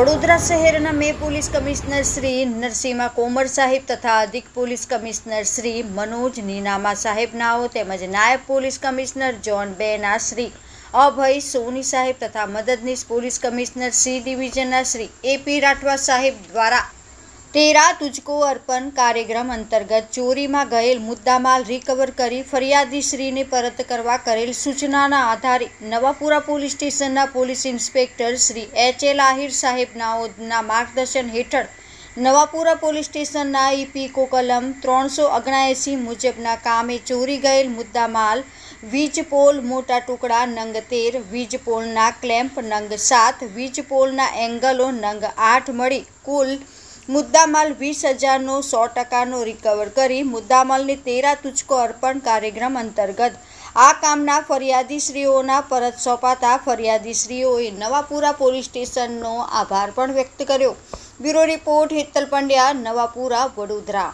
વડોદરા શહેરના મે police commissioner Shri Narsimha Komar સાહેબ તથા અધિક પોલીસ કમિશનર શ્રી મનોજ નીનામા સાહેબનાઓ તેમજ નાયબ પોલીસ કમિશનર જોન બેના શ્રી અભય સોની સાહેબ તથા મદદનીશ પોલીસ કમિશનર સી ડિવિઝનના શ્રી એપી રાઠવા સાહેબ દ્વારા તેરા તુજકો અર્પણ કાર્યક્રમ અંતર્ગત ચોરીમાં ગયેલ મુદ્દામાલ રિકવર કરી ફરિયાદીશ્રીને પરત કરવા કરેલ સૂચનાના આધારે નવાપુરા પોલીસ સ્ટેશનના police inspector Shri H L Ahir સાહેબના માર્ગદર્શન હેઠળ નવાપુરા પોલીસ સ્ટેશનના ઈપીકો કલમ ત્રણસો ઓગણએંસી મુજબના કામે ચોરી ગયેલ મુદ્દામાલ વીજ પોલ મોટા ટુકડા નંગ તેર વીજ પોલના ક્લેમ્પ નંગ સાત વીજ પોલના એંગલો નંગ આઠ મળી કુલ મુદ્દામાલ વીસ હજારનો સો ટકાનો રિકવર કરી મુદ્દામાલને તેરા તુચકો અર્પણ કાર્યક્રમ અંતર્ગત. આ કામના ફરિયાદીશ્રીઓના પરત સોંપાતા ફરિયાદીશ્રીઓએ નવાપુરા પોલીસ સ્ટેશનનો આભાર પણ વ્યક્ત કર્યો. Bureau report Hetal Pandya, Navapura, Vadodara.